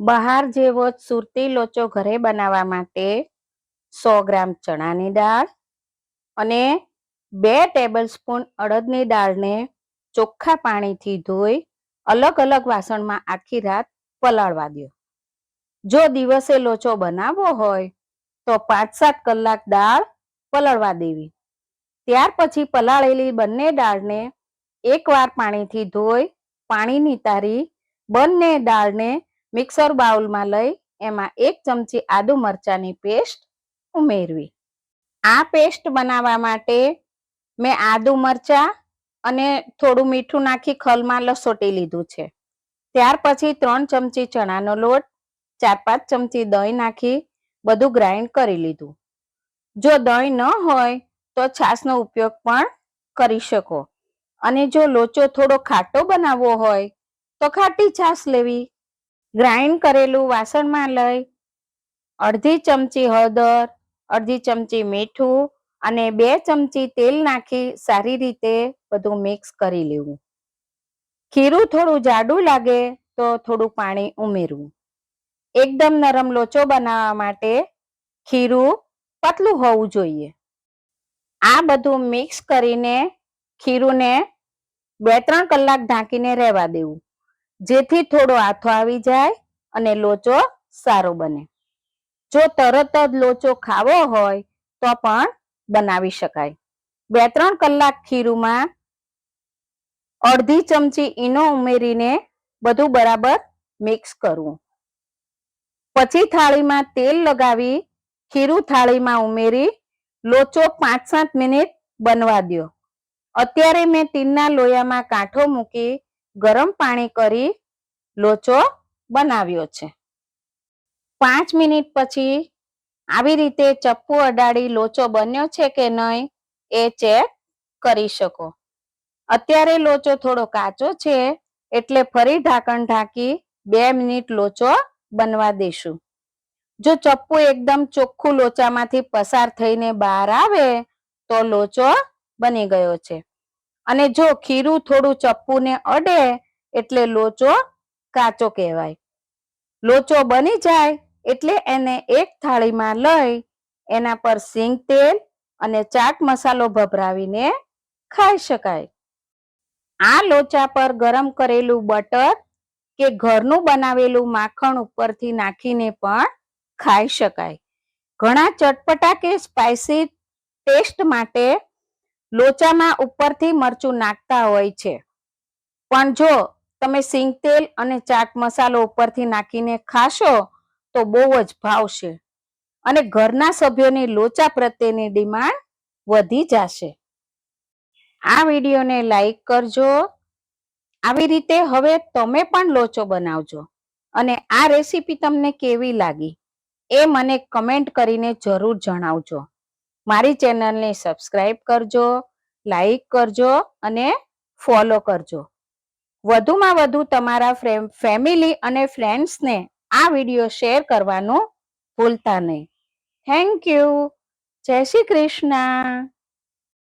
બહાર જેવો જ સુરતી લોચો ઘરે બનાવવા માટે સો ગ્રામ ચણાની દાળ અને બે ટેબલ સ્પૂન અડદની દાળને ચોખ્ખા પાણીથી ધોઈ અલગ અલગ વાસણમાં આખી રાત પલાળવા દો જો દિવસે લોચો બનાવવો હોય તો પાંચ સાત કલાક દાળ પલાળવા દેવી. ત્યાર પછી પલાળેલી બંને દાળને એકવાર પાણીથી ધોઈ પાણીની તારી બંને દાળને મિક્સર બાઉલમાં લઈ એમાં એક ચમચી આદુ મરચાની પેસ્ટ ઉમેરવી. આ પેસ્ટ બનાવવા માટે મેં આદુ મરચા અને થોડું મીઠું નાખી ખલમાં લસોટી લીધું છે. ત્યાર પછી ત્રણ ચમચી ચણાનો લોટ, ચાર પાંચ ચમચી દહીં નાખી બધું ગ્રાઇન્ડ કરી લીધું. જો દહીં ન હોય તો છાશનો ઉપયોગ પણ કરી શકો. અને જો લોચો થોડો ખાટો બનાવવો હોય તો ખાટી છાશ લેવી. ગ્રાઇન્ડ કરેલું વાસણમાં લઈ અડધી ચમચી હળદર, અડધી ચમચી મીઠું અને બે ચમચી તેલ નાખી સારી રીતે બધું મિક્સ કરી લેવું. ખીરું થોડું જાડું લાગે તો થોડું પાણી ઉમેરવું. એકદમ નરમ લોચો બનાવવા માટે ખીરું પતલું હોવું જોઈએ. આ બધું મિક્સ કરીને ખીરુંને બે ત્રણ કલાક ઢાંકીને રહેવા દેવું. જેથી થોડો આથો આવી જાય અને લોચો સારો બને. જો તરત જ લોચો ખાવો હોય તો પણ બનાવી શકાય. બે ત્રણ કલાક ખીરુમાં અડધી ચમચી ઈનો ઉમેરીને બધું બરાબર મિક્સ કરવું. પછી થાળીમાં તેલ લગાવી ખીરું થાળીમાં ઉમેરી લોચો પાંચ સાત મિનિટ બનવા દો અત્યારે મેં તીનના લોયામાં કાંઠો મૂકી ગરમ પાણી કરી લોચો બનાવ્યો છે. પાંચ મિનિટ પછી આવી રીતે ચપ્પુ અડાડી લોચો બન્યો છે કે નહીં એ ચેક કરી શકો. અત્યારે લોચો થોડો કાચો છે એટલે ફરી ઢાંકણ ઢાંકી બે મિનિટ લોચો બનવા દેશું. જો ચપ્પુ એકદમ ચોખ્ખું લોચામાંથી પસાર થઈને બહાર આવે તો લોચો બની ગયો છે. અને જો ખીરું થોડું ચપ્પુને અડે એટલે લોચો કાચો કહેવાય. લોચો બની જાય એટલે એને એક થાળીમાં લઈ એના પર સિંગ તેલ અને ચાટ મસાલો ભભરાવીને ખાઈ શકાય. આ લોચા પર ગરમ કરેલું બટર કે ઘરનું બનાવેલું માખણ ઉપરથી નાખીને પણ ખાઈ શકાય. ઘણા ચટપટા કે સ્પાઇસી ટેસ્ટ માટે લોચામાં ઉપરથી મરચું નાખતા હોય છે. પણ જો તમે સિંગ તેલ અને ચાટ મસાલો ઉપરથી નાખીને ખાશો, તો બહુ જ ભાવશે અને ઘરના સભ્યોની લોચા પ્રત્યેની ડિમાન્ડ વધી જશે. આ વિડીયોને લાઈક કરજો. આવી રીતે હવે તમે પણ લોચો બનાવજો અને આ રેસીપી તમને કેવી લાગી એ મને કમેન્ટ કરીને જરૂર જણાવજો. મારી ચેનલને સબસ્ક્રાઈબ કરજો, લાઈક કરજો અને ફોલો કરજો. વધુમાં વધુ તમારા ફેમિલી અને ફ્રેન્ડ્સને આ વીડિયો શેર કરવાનું ભૂલતા નહીં. Thank you. જય શ્રી કૃષ્ણ.